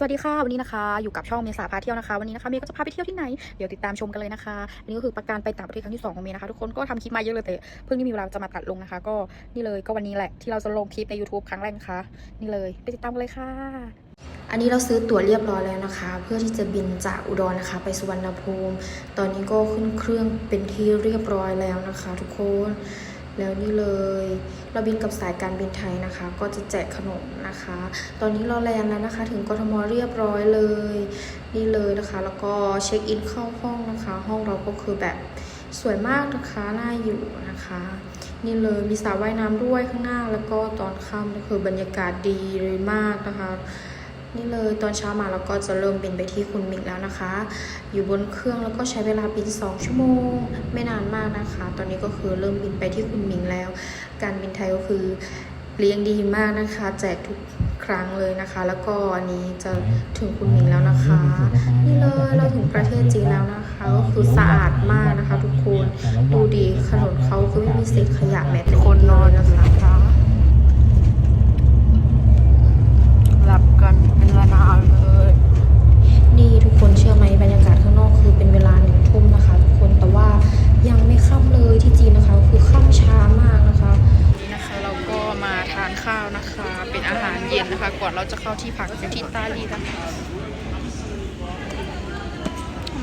สวัสดีค่ะวันนี้นะคะ อยู่กับช่องเมษาพาเที่ยวนะคะ วันนี้นะคะเมย์ก็จะพาไปเที่ยวที่ไหนเดี๋ยวติดตามชมกันเลยนะคะอันนี้ก็คือประการไปต่างประเทศครั้งที่สองของเมย์นะคะทุกคนก็ทำคลิปมาเยอะเลยแต่เพิ่งที่มีเวลาจะมาตัดลงนะคะ ก็นี่เลยก็วันนี้แหละที่เราจะลงคลิปใน YouTube ครั้งแรกนะคะนี่เลยไปติดตามกันเลยค่ะ อันนี้เราซื้อตั๋วเรียบร้อยแล้วนะคะ เพื่อที่จะบินจากอุดรนะคะ ไปสุวรรณภูมิ ตอนนี้ก็ขึ้นเครื่องเป็นที่เรียบร้อยแล้วนะคะ ทุกคน แล้วนี่เลย เราบินกับสายการบินไทยนะคะ ก็จะแจกขนมนะคะ ตอนนี้เราแลนด์แล้วนะคะ ถึงกทมเรียบร้อยเลย นี่เลยนะคะ แล้วก็เช็คอินเข้าห้องนะคะ ห้องเราก็คือแบบสวยมากนะคะน่าอยู่นะคะ นี่เลยมีสระว่ายน้ำด้วยข้างหน้าแล้วก็ตอนค่ำก็คือบรรยากาศดีเลยมากนะคะ นี่เลยตอนเช้ามาเราก็จะเริ่มบินไปที่คุณมิกแล้วนะคะ อยู่บนเครื่องแล้วก็ใช้เวลาบิน 2 ชั่วโมง ไม่นานมากนะคะ ตอนนี้ก็คือเริ่มบินไปที่คุณมิงแล้ว การบินไทยก็คือเลี้ยงดีมากนะคะ แจกทุกครั้งเลยนะคะ แล้วก็อันนี้จะถึงคุณมิงแล้วนะคะ นี่เลยเราถึงประเทศจีนแล้วนะคะก็คือสะอาดมากนะคะ ทุกคนดูดีถนนเขาคือไม่มีเศษขยะแม้แต่คนิดเดียวเลยนะคะ หลับกันเป็นเวลานานเลย นี่ทุก คนเชื่อไหมบรรยากาศข้างนอกคือเป็นเวลาหนึ่งทุ่มนะคะ ทุกคนแต่ว่ายังไม่ค่ำเลยที่จีนนะคะ คือค่ำช้ามากนะคะนี่นะคะเราก็มาทานข้าวนะคะ เป็นอาหารเย็นนะคะ ก่อนเราจะเข้าที่พักที่ตาลีนะคะ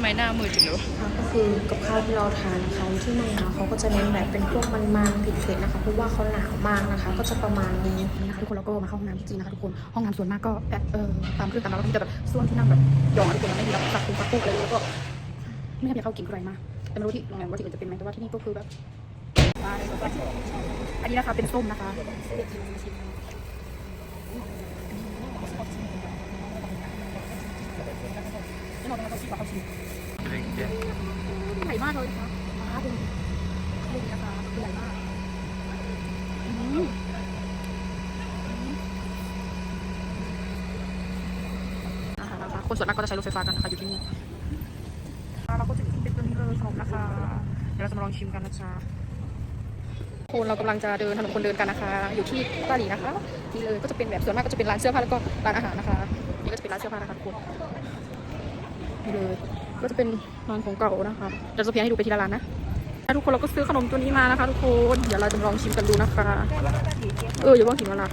ไมหน้ามือจังเลยวะก็คือกับข้าวที่เราทานนะคะที่เมืองหนาวเขาก็จะเน้นแบบเป็นพวกมันๆเผ็ดๆนะคะเพราะว่าเขาหนาวมากนะคะ ก็จะประมาณนี้นี่นะคะทุกคนเราก็มาเข้าห้องน้ำที่จีนนะคะทุกคนห้องน้ำส่วนมากก็แบบเออตามเครื่องตามเราก็มีแต่แบบส่วนที่นั่งแบบยองอะทุกคนมันไม่มีแบบสักปุ๊บสักปุ๊บอะไรเลยแล้วก็ไม่ได้ไปเข้ากินอะไรมากแต่ไม่รู้ที่โรงแรมว่าที่อื่นจะเป็นไหมแต่ว่าที่นี่ก็คือแบบมาเลยแบบว่าอันนี้นะคะเป็นส้มนะคะนี่เราเป็นเร ใหญ่มากเลยนะคะมาดูดูนะคะใหญ่มากอืมนะคะนะคะคนส่วนมากก็จะใช้รถไฟฟ้ากันนะคะอยู่ที่นี่เราก็จะกินเป็นตัวนี้เลยขนมนะคะเดี๋ยวเราจะมาลองชิมกันนะจ๊ะคนเรากำลังจะเดินถนนคนเดินกันนะคะ อยู่ที่ตาหลีนะคะนี่เลยก็จะเป็นแบบส่วนมากก็จะเป็นร้านเสื้อผ้าแล้วก็ร้านอาหารนะคะนี่ก็จะเป็นร้านเสื้อผ้านะคะทุกคนนี่เลย ก็จะเป็นนอนของเก่านะคะเดี๋ยวจะเพีให้ดูไปทีละร้านนะทุกคนเราก็ซื้อขนมตัวนี้มานะคะทุกคนเดี๋ยวเราจะลองชิมกันดูนะคะเอออย่าว่าถึงลา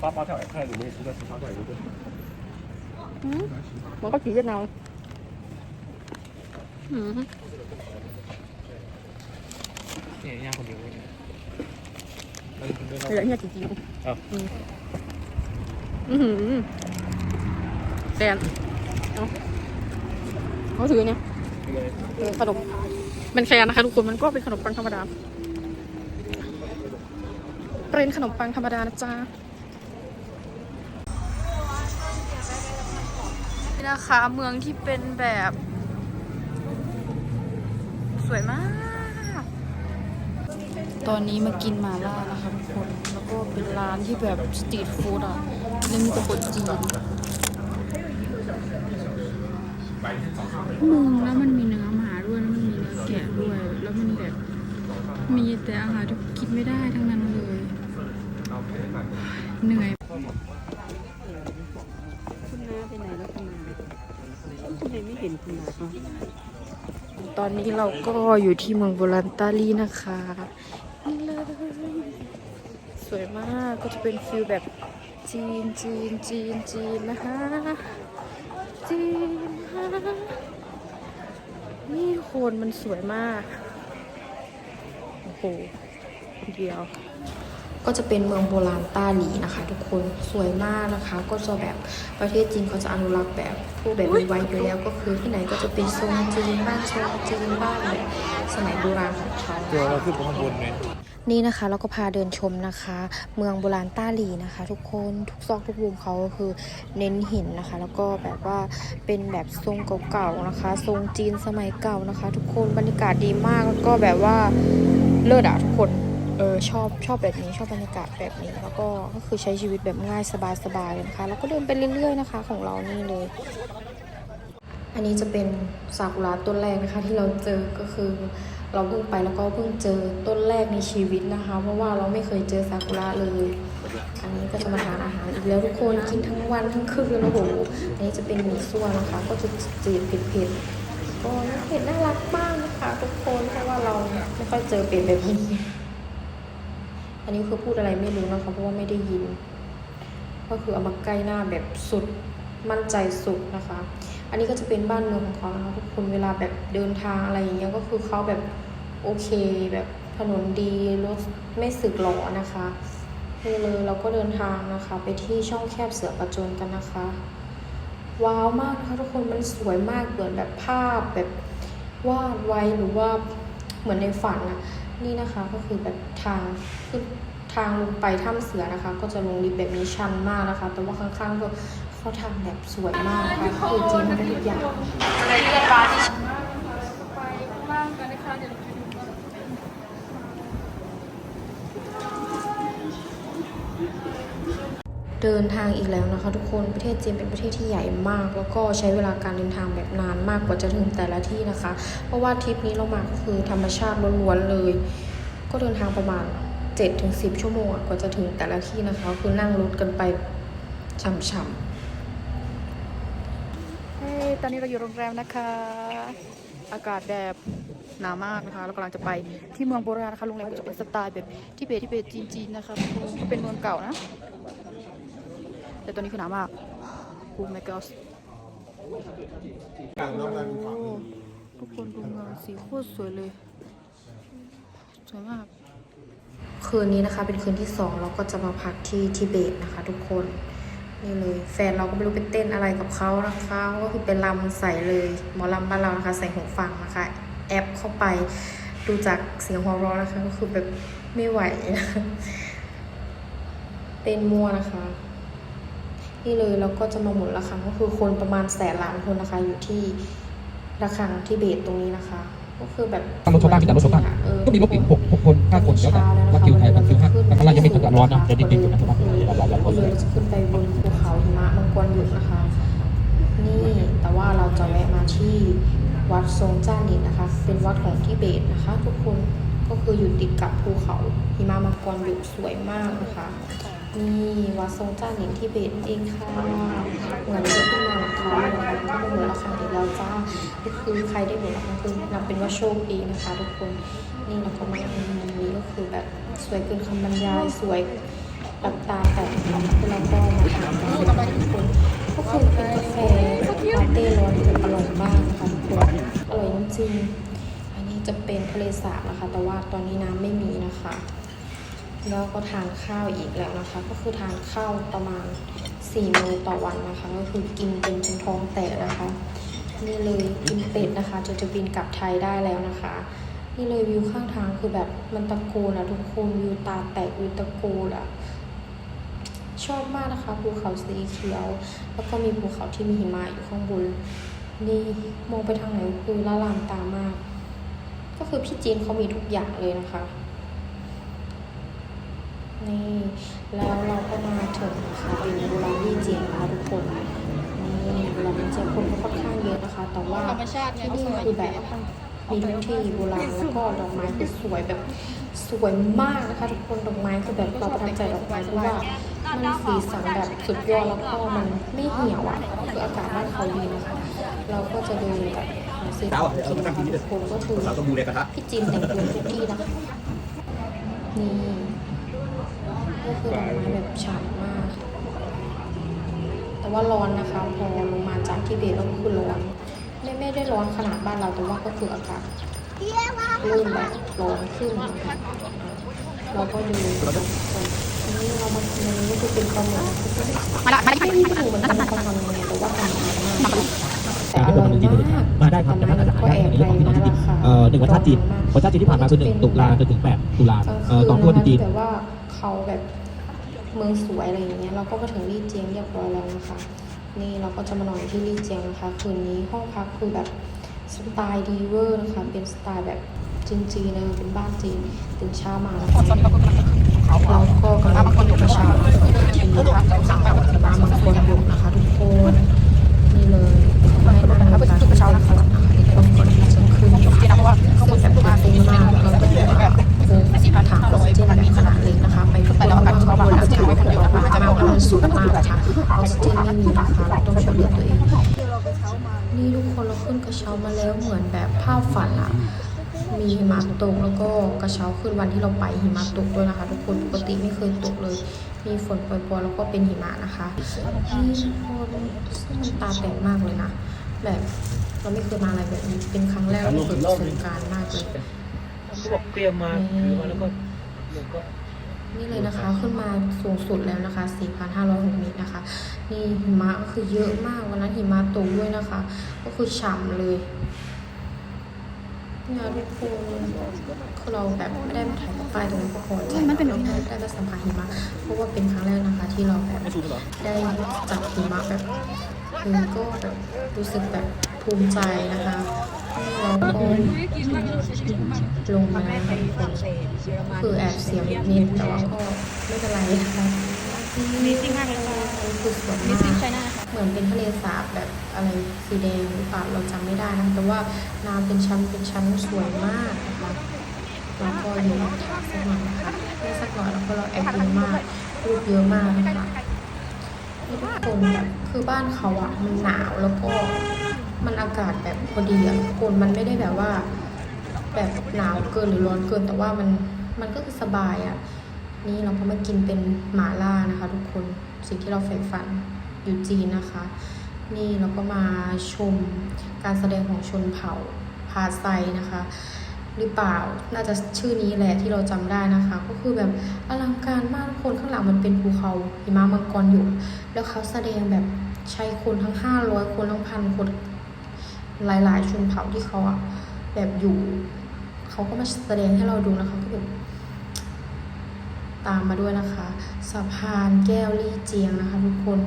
ป้าป้าเท่าไหร่แค่หรือไม่ซื้อเท่าไหร่รู้ด้วยมันก็ผีเยดนามอืมเนี่ยคนเดียวเลยเลืนี่ยจริงๆเอออือหือแซนเเขาถือเนี่ยเออขนมเป็นแคนนะคะทุกคนมันก็เป็นขนมปังธรรมดาเป็นขนมปังธรรมดานะจ๊ะนี่นะคะเมืองที่เป็นแบบ สวยมาก ตอนนี้มากินหมาล่านะคะทุกคน แล้วก็เป็นร้านที่แบบสตรีทฟู้ดอะแล้วมีแต่คนจีน มึงแล้วมันมีเนื้อหมาด้วยแล้วมันมีเนื้อแกะด้วย แล้วมันแบบมีแต่อาหารที่คิดไม่ได้ทั้งนั้นเลยเหนื่อยคุณน้าไปไหนแล้วคุณน้าทำไมไม่เห็นคุณน้าคะตอนนี้เราก็อยู่ที่เมืองโบราณตาลีนะคะนี่เลยสวยมากก็จะเป็นฟิลแบบจีนจีนจีนจีนนะคะ จีนนะคะนี่โคนมันสวยมาก โอ้โหเดียว ก็จะเป็นเมืองโบราณต้าหลีนะคะ ทุกคนสวยมากนะคะ ก็จะแบบประเทศจีนเขาจะอนุรักษ์แบบพวกแบบนี้ไว้อยู่แล้วก็คือที่ไหนก็จะเป็นทรงจีนบ้านทรงจีนบ้านแบบสมัยโบราณของเขาตัวเราขึ้นไปข้างบนเลย นี่นะคะเราก็พาเดินชมนะคะ เมืองโบราณต้าหลีนะคะ ทุกคนทุกซอกทุกมุมเขาคือเน้นหินนะคะ แล้วก็แบบว่าเป็นแบบทรงเก่าๆนะคะ ทรงจีนสมัยเก่านะคะ ทุกคนบรรยากาศดีมากแล้วก็แบบว่าเลิศอะทุกคนเออชอบชอบแบบนี้ชอบบรรยากาศแบบนี้แล้วก็ก็คือใช้ชีวิตแบบง่ายสบายๆเลยนะคะ แล้วก็เดินไปเรื่อยๆนะคะ ของเรานี่เลย อันนี้จะเป็นซากุระต้นแรกนะคะ ที่เราเจอก็คือ เราเพิ่งไปแล้วก็เพิ่งเจอต้นแรกในชีวิตนะคะ เพราะว่าเราไม่เคยเจอซากุระเลย อันนี้ก็จะมาทานอาหารอีกแล้วทุกคนกินทั้งวันทั้งคืนโอ้โหอันนี้จะเป็นหมี่ซั่วนะคะ ก็จะจืดๆเผ็ดๆก็เผ็ดน่ารักมากนะคะทุกคนเพราะว่าเราไม่ค่อยเจอเป็ดแบบนี้ อันนี้คือพูดอะไรไม่รู้นะคะเพราะว่าไม่ได้ยิน ก็คือเอามาใกล้หน้าแบบสุดมั่นใจสุดนะคะ อันนี้ก็จะเป็นบ้านเมืองของเขานะคะทุกคนเวลาแบบเดินทางอะไรอย่างเงี้ยก็คือเขาแบบโอเคแบบถนนดีรถไม่สึกหรอนะคะนี่เลยเราก็เดินทางนะคะ ไปที่ช่องแคบเสือประจนกันนะคะ ว้าวมากนะคะทุกคนมันสวยมากเหมือนแบบภาพแบบวาดไว้หรือว่าเหมือนในฝันนะนี่นะคะก็คือแบบทางขึ้นทางลงไปถ้ำเสือนะคะ ก็จะลงลิฟต์แบบนี้ชันมากนะคะ แต่ว่าข้างๆก็ เขาทำแบบสวยมากนะคะคือจริงทุกอย่างอะไรที่จะปลาที่ไปข้างล่างกันนะคะเดี๋ยวเราไปดูกันเดินทางอีกแล้วนะคะทุกคนประเทศจีนเป็นประเทศที่ใหญ่มาก แล้วก็ใช้เวลาการเดินทางแบบนานมากกว่าจะถึงแต่ละที่นะคะ เพราะว่าทริปนี้เรามาก็คือธรรมชาติล้วนๆเลย ก็เดินทางประมาณ 7-10 ชั่วโมงกว่าจะถึงแต่ละที่นะคะ คือนั่งรถกันไปช่ำๆ ตอนนี้เราอยู่โรงแรมนะคะ อากาศแบบหนาวมากนะคะ เรากำลังจะไปที่เมืองโบราณนะคะโรงแรมจะเป็นสไตล์แบบทิเบตทิเบตจีนๆนะคะเป็นเมืองเก่านะ แต่ตอนนี้คือหนาวมากโอ้ my god โอ้ทุกคนดูเมืองสีโคตรสวยเลยสวยมาก คืนนี้นะคะเป็นคืนที่สองเราก็จะมาพักที่ทิเบตนะคะ ทุกคน นี่เลยแฟนเราก็ไม่รู้ไปเต้นอะไรกับเขานะคะก็คือเป็นลำใส่เลยหมอลำบ้านเรานะคะ ใส่หูฟังนะคะ แอปเข้าไปดูจากเสียงหัวเราะนะคะ ก็คือแบบไม่ไหวนะคะเต้นมั่วนะคะ นี่เลยเราก็จะมาหมุนระฆังก็คือคนประมาณแสนล้านคนนะคะ อยู่ที่ระฆังทิเบตตรงนี้นะคะ ก็คือแบบถ้ารถชาวบ้านมีแต่รถชาวบ้านเออก็มีรถอีกหกหกคนห้าคนแล้วแต่ว่าคิวไทยมันคิวห้าแต่ข้างล่างยังไม่ถึงกับร้อนนะเดี๋ยวนิดๆอยู่นะชาวบ้านหลายๆคนเลเลยยเราจะขึ้นไปบนภูเขา หิมะมังกรหยุดนะคะ นี่แต่ว่าเราจะแวะมาที่วัดทรงจ้านินนะคะ เป็นวัดของทิเบตนะคะ ทุกคนก็คืออยู่ติดกับภูเขาหิมะมังกรหยุดสวยมากนะคะนี่วัดทรงจ้านินทิเบตเองค่ะเหมือนจะขึ้นมาหลังเขาเลยนะคะก็มาหมุนราคาอีกแล้วจ้าก็คือใครได้หมุนราคาคือนับเป็นว่าโชคดีนะคะ ทุกคนนี่เราก็มาในนี้ก็คือแบบสวยเกินคำบรรยายสวย แบบตาแตกแล้วก็มาทานกันะคะกคนก็คือเป็นกาแฟลาเต้ร้อนแบบอร่อยมากนะคะทุกคนอร่อยจริงอันนี้จะเป็นทะเลสาบนะคะ แต่ว่าตอนนี้น้ำไม่มีนะคะ แล้วก็ทานข้าวอีกแล้วนะคะ ก็คือทานข้าวประมาณ4มื้อต่อวันนะคะ ก็คือกินเป็นจนท้องแตกนะคะนี่เลยกินเป็ดนะคะจะจะบินกลับไทยได้แล้วนะคะนี่เลยวิวข้างทางคือแบบมันตะโกนอะทุกคนวิวตาแตกวิวตะโกนอะ ชอบมากนะคะภูเขาสีเขียว แล้วก็มีภูเขาที่มีหิมะอยู่ข้างบนนี่มองไปทางไหนคือละลานตามาก ก็คือพี่จีนเขามีทุกอย่างเลยนะคะนี่แล้วเราก็มาถึงนะคะเป็นโบราณที่เจียงนะคะทุกคนนี่โบราณที่เจียงคนก็ค่อนข้างเยอะนะคะ แต่ว่าที่นี่คือแบบมีทุกที่โบราณแล้วก็ดอกไม้คือสวยแบบสวยมากนะคะ ทุกคนดอกไม้คือแบบเราประทับใจดอกไม้เพราะว่า มันสีสันแบบสุดยอดแล้วก็มันไม่เหี่ยวอะคืออากาศบ้านเขาดีนะคะเราก็จะดินแบบหาซื้อของกินนะคะทุกคนก็คือเราต้องดูเลยกระทะพี่จีนแต่งตัวทุกที่นะคะนี่ก็คือดอกไม้แบบฉ่ำมาก แต่ว่าร้อนนะคะ พอลงมาจากที่เบตแล้วก็คือร้อนไม่ไม่ได้ร้อนขนาดบ้านเราแต่ว่าก็คืออากาศเริ่มแบบร้อนขึ้นเราก็ดูคน มึกมาละมาละไม่รู้เหมือนกันเขาทำยังไงแต่ว่าทำนานมากแต่อร่อยมากมาได้ครับแต่ถ้าอาหารได้อันนี้ของที่จีนเอ่อหนึ่งวันชาติจีนวันชาติจีนที่ผ่านมาคือหนึ่งตุลาจนถึงแปดตุลาเอ่อตอนทั่วที่จีนแต่ว่าเขาแบบเมืองสวยอะไรอย่างเงี้ยเราก็มาถึงลี่เจียงเรียบร้อยแล้วนะคะนี่เราก็จะมานอนที่ลี่เจียงนะคะคืนนี้ห้องพักคือแบบสไตล์ดีเวอร์นะคะเป็นสไตล์แบบจีนๆเลยเป็นบ้านจีนตื่นเช้ามาแล้วก็ แล้วก็กำลังประชาสัมพันนะคะาคนอยู่นะคะทุกคนนี่เลยให้กำลังใจประชาสัมพันธ์นะคะบางนจะขึ้นอยู่ที่นั่นว่าข้อมูลแบบมากแล้วก็คือถามเราที่มันมีขนาดเล็กนะคะ ไปขึ้นไปแล้วกันเขาบอกว่าจะไม่คนเดียวนะคะจะไม่คนเดียวสูงมากค่ะออกซิเจนไม่มีนะคะเราต้องช่วยเหลือตัวเองนี่ทุกคนเราขึ้นกระเช้ามาแล้วเหมือนแบบภาพฝันอะ มีหิมะตกแล้วก็กระเช้าขึ้นวันที่เราไปหิมะตกด้วยนะคะ ทุกคนปกติไม่เคยตกเลย มีฝนปล่อยๆแล้วก็เป็นหิมะนะคะนี่ทุกคนซึ่งมันตาแตกมากเลยนะ แบบเราไม่เคยมาอะไรแบบนี้เป็นครั้งแรกที่เกิดประสบการณ์มากเลยเขาบอกเตรียมมาถือมาแล้วก็แล้วก็นี่เลยนะคะขึ้นมาสูงสุดแล้วนะคะ 4,506เมตรนะคะ นี่หิมะก็คือเยอะมากวันนั้นหิมะตกด้วยนะคะ ก็คือฉ่ำเลย เนี่ยทุกคนคือเราแบบไม่ได้มาถ่ายป้ายตรงนี้ก็พอใจมันเป็นเราได้ได้มาสัมผัสหิมะเพราะว่าเป็นครั้งแรกนะคะ ที่เราแบบไม่ชูเหรอได้จับหิมะแบบคือก็แบบรู้สึกแบบภูมิใจนะคะนี่เราก็ลงมานะคะทุกคนคือแอบเสียงนิดๆแต่ว่าก็ไม่เป็นไรนะคะ นี่จริงมากเลยค่ะคือสวยมากเหมือนเป็นทะเลสาบแบบอะไรสีแดงหรือเปล่าเราจำไม่ได้นะแต่ว่าน้ำเป็นชั้นเป็นชั้นสวยมากนะคะแล้วก็อยู่ทักสักหน่อยนะคะไม่สักหน่อยแล้วก็เราแอบดูมากรูปเยอะมากนะคะนี่ทุกคนแบบคือบ้านเขาอะมันหนาวแล้วก็มันอากาศแบบพอดีอะทุกคนมันไม่ได้แบบว่า แบบหนาวเกินหรือร้อนเกินแต่ว่ามันมันก็คือสบายอะ่ะนี่เราก็ มากินเป็นหมาล่านะคะทุกคนสิ่งที่เราใฝ่ฝันอยู่จีนนะคะ นี่เราก็มาชมการแสดงของชนเผ่าพาไซนะคะ หรือเปล่าน่าจะชื่อนี้แหละที่เราจำได้นะคะ ก็คือแบบอลังการมากคนข้างหลังมันเป็นภูเขาหิมะมังกรอยู่ แล้วเขาแสดงแบบใช้คนทั้งห้าร้อยคนทั้งพันคนหลาย ๆ ชนเผ่าที่เขาอะแบบอยู่ เขาก็มาแสดงให้เราดูนะคะก็แบบ ตามมาด้วยนะคะ สะพานแก้วลี่เจียงนะคะ ทุกคน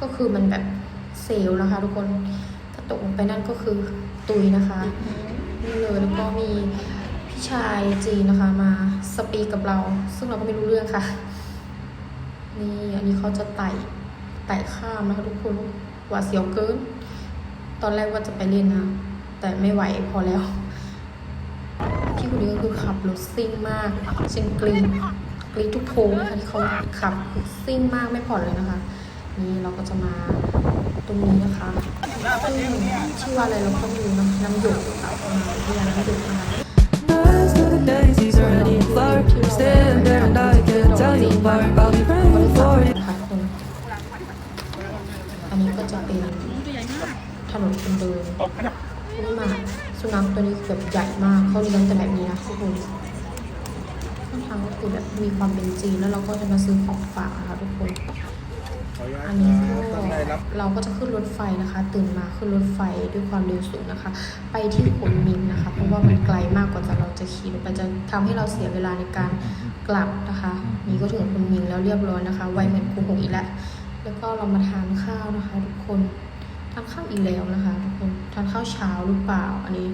ก็คือมันแบบเซลนะคะ ทุกคนถ้าตกลงไปนั่นก็คือตุยนะคะนี่เลยแล้วก็มีพี่ชายจีนนะคะมาสปีกับเรา ซึ่งเราก็ไม่รู้เรื่องค่ะ นี่อันนี้เขาจะไต่ไต่ข้ามนะคะ ทุกคนหวาดเสียวเกิน ตอนแรกว่าจะไปเล่นนะแต่ไม่ไหวพอแล้ว พี่คนนี้ก็คือขับรถซิ่งมากเช่นกรีด กรีทุกโค้งนะคะที่เขาขับซิ่งมากไม่ผ่อนเลยนะคะ นี่เราก็จะมาตรงนี้นะคะซึ่งชื่อว่าอะไรเราก็ไม่รู้นะน้ำหยดค่ะมาที่ร้านน้ำหยดนะคะ As the daisies are ready to flower, stand there and I can tell you apart. I'll be praying for you. นะอันนี้ก็จะเป็นถนนคนเดินนี่มาสุนัขตัวนี้แบบใหญ่มากเขาเลี้ยงแต่แบบนี้นะทุกคนข้างทางก็คือแบบมีความเป็นจีนแล้วเราก็จะมาซื้อของฝากนะคะทุกคน อันนี้ก็เราก็จะขึ้นรถไฟนะคะ ตื่นมาขึ้นรถไฟด้วยความเร็วสูงนะคะ ไปที่ขนมินนะคะ เพราะว่ามันไกลมากกว่าจะเราจะขี่รถไปจะทำให้เราเสียเวลาในการกลับนะคะ นี่ก็ถึงขนมินแล้วเรียบร้อยนะคะ ไวเหมือนคูหงอีกแล้วแล้วก็เรามาทานข้าวนะคะ ทุกคนทานข้าวอีกแล้วนะคะ ทุกคนทานข้าวเช้าหรือเปล่าอันนี้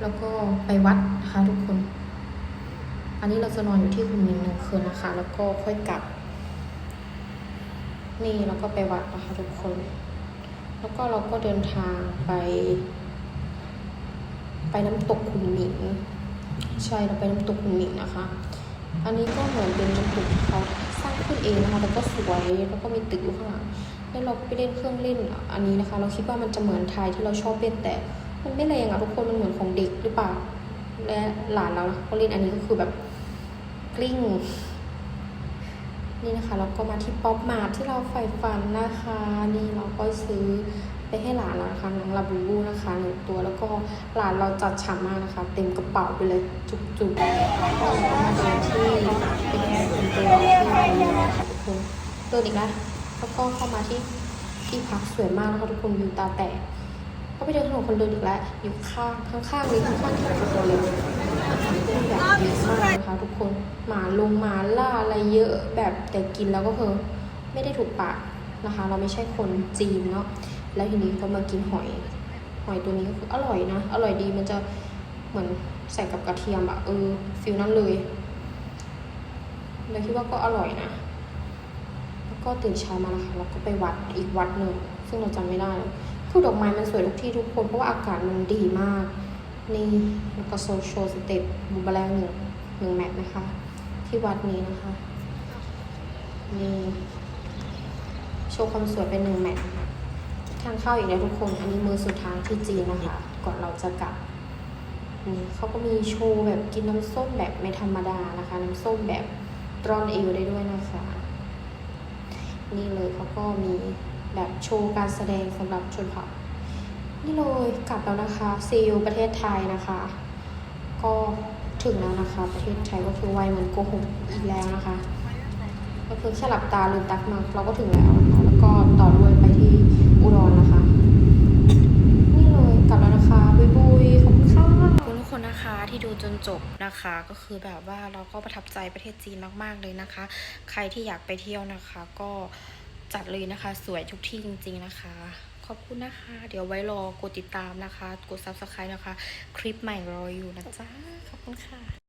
แล้วก็ไปวัดนะคะทุกคน อันนี้เราจะนอนอยู่ที่คุณมินหนึ่งคืนนะคะ แล้วก็ค่อยกลับ นี่เราก็ไปวัดนะคะทุกคน แล้วก็เราก็เดินทางไป ไปน้ำตกขุนหมิง ใช่เราไปน้ำตกขุนหมิงนะคะ อันนี้ก็เหมือนเป็นน้ำตกที่เขาสร้างขึ้นเองนะคะแต่ก็สวยแล้วก็มีตึกอยู่ข้างหลังแล้วเราไปเล่นเครื่องเล่นอันนี้นะคะ เราคิดว่ามันจะเหมือนไทยที่เราชอบเล่นแต่มันไม่แรงอะทุกคนมันเหมือนของเด็กหรือเปล่าและหลานเรานะคะเขาเล่นอันนี้ก็คือแบบ กลิ้ง นี่นะคะเราก็มาที่ป๊อปมาที่เราใฝ่ฝันนะคะ นี่เราก็ซื้อไปให้หลานนะคะน้องลาบูบูนะคะหนึ่งตัวแล้วก็หลานเราจัดฉ่ำมากนะคะ เต็มกระเป๋าไปเลยจุกๆแล้วก็มาดินที่เป็นแอร์เป็นตัวที่นี่นะทุกคนเดินอีกแล้วแล้วก็เข้ามาที่ที่พักสวยมากนะคะทุกคนวิวตาแตกก็ไปเดินถนนคนเดินอีกแล้วอยู่ข้างข้างๆนี้ข้างๆที่เราตัวเลย แบบเยอะมากนะคะทุกคนหมาลงหมาล่าอะไรเยอะแบบแต่กินแล้วก็คือไม่ได้ถูกปากนะคะ เราไม่ใช่คนจีนเนาะแล้วทีนี้ก็มากินหอย หอยตัวนี้ก็คืออร่อยนะ อร่อยดีมันจะเหมือนใส่กับกระเทียมอะเออฟิลนั้นเลยเราคิดว่าก็อร่อยนะ แล้วก็ตื่นเช้ามานะคะเราก็ไปวัดอีกวัดหนึ่งซึ่งเราจำไม่ได้คือดอกไม้มันสวยทุกที่ทุกคนเพราะว่าอากาศมันดีมาก นี่แล้วก็โซโชสเต็ปบูบาแรงหนึ่งหนึ่งแมทนะคะ ที่วัดนี้นะคะนี่โชว์ความสวยเป็นหนึ่งแมทนะคะข้าอีกแล้วทุกคน อันนี้มือสุดท้ายที่จีนนะคะ ก่อนเราจะกลับนี่เขาก็มีโชว์แบบกินน้ำส้มแบบไม่ธรรมดานะคะ น้ำส้มแบบตรอนเอวได้ด้วยนะคะ นี่เลยเขาก็มีแบบโชว์การแสดงสำหรับชนเผ่า นี่เลยกลับแล้วนะคะซีลประเทศไทยนะคะ ก็ถึงแล้วนะคะ ประเทศไทยก็คือไวเหมือนโกหกอีกแล้วนะคะ ก็คือแค่หลับตาลืมตักมาเราก็ถึงแล้วนะคะแล้วก็ต่อด้วยไปที่อุดรนะคะ นี่เลยกลับแล้วนะคะบุยบุยขอบคุณค่ะขอบคุณทุกคนนะคะที่ดูจนจบนะคะ ก็คือแบบว่าเราก็ประทับใจประเทศจีนมากๆเลยนะคะ ใครที่อยากไปเที่ยวนะคะ ก็จัดเลยนะคะ สวยทุกที่จริง ๆ นะคะ อบคุณนะคะ เดี๋ยวไว้รอกดติดตามนะคะ กด subscribe นะคะ คลิปใหม่รออยู่นะจ๊ะ ขอบคุณค่ะ